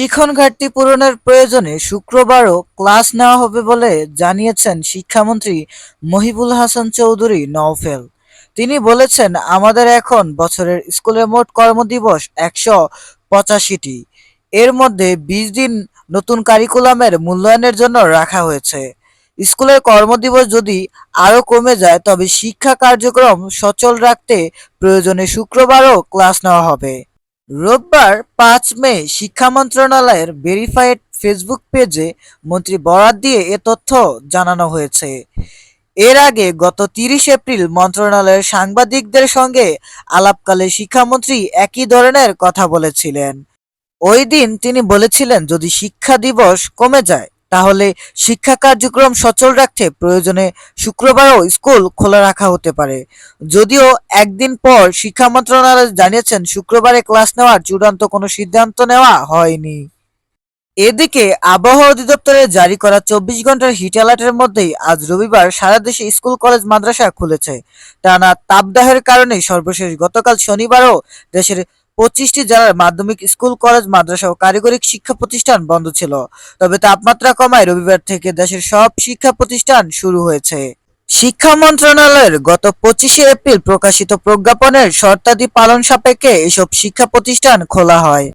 শিখন ঘাটতি পূরণের প্রয়োজনে শুক্রবারও ক্লাস নেওয়া হবে বলে জানিয়েছেন শিক্ষামন্ত্রী মহিবুল হাসান চৌধুরী নওফেল। তিনি বলেছেন, আমাদের এখন বছরের স্কুলের মোট কর্মদিবস একশো পঁচাশিটি। এর মধ্যে বিশ দিন নতুন কারিকুলামের মূল্যায়নের জন্য রাখা হয়েছে। স্কুলের কর্মদিবস যদি আরও কমে যায়, তবে শিক্ষা কার্যক্রম সচল রাখতে প্রয়োজনে শুক্রবারও ক্লাস নেওয়া হবে। রোববার পাঁচ মে শিক্ষা মন্ত্রণালয়ের ভেরিফাইড ফেসবুক পেজে মন্ত্রী বরাত দিয়ে এ তথ্য জানানো হয়েছে। এর আগে গত তিরিশ এপ্রিল মন্ত্রণালয়ের সাংবাদিকদের সঙ্গে আলাপকালে শিক্ষামন্ত্রী একই ধরনের কথা বলেছিলেন। ওই দিন তিনি বলেছিলেন, যদি শিক্ষা দিবস কমে যায় তাহলে শিক্ষা কার্যক্রম সচল রাখতে প্রয়োজনে শুক্রবারও স্কুল খোলা রাখা হতে পারে। যদিও একদিন পর শিক্ষা মন্ত্রণালয় জানিয়েছেন শুক্রবারে ক্লাস নেওয়ার চূড়ান্ত কোনো সিদ্ধান্ত নেওয়া হয়নি। এদিকে আবহাওয়া অধিদপ্তরে জারি করা চব্বিশ ঘণ্টার হিট অ্যালার্টের মধ্যেই আজ রবিবার সারা দেশে স্কুল, কলেজ, মাদ্রাসা খুলেছে। টানা তাপদাহের কারণে সর্বশেষ গতকাল শনিবারও দেশের পঁচিশটি জেলার মাধ্যমিক স্কুল, কলেজ, মাদ্রাসা ও কারিগরি শিক্ষা প্রতিষ্ঠান বন্ধ ছিল। তবে তাপমাত্রা কমায় রবিবার থেকে দেশের সব শিক্ষা প্রতিষ্ঠান শুরু হয়েছে। শিক্ষা মন্ত্রণালয়ের গত পঁচিশে এপ্রিল প্রকাশিত প্রজ্ঞাপনের শর্তাদি পালন সাপেক্ষে এসব শিক্ষা প্রতিষ্ঠান খোলা হয়।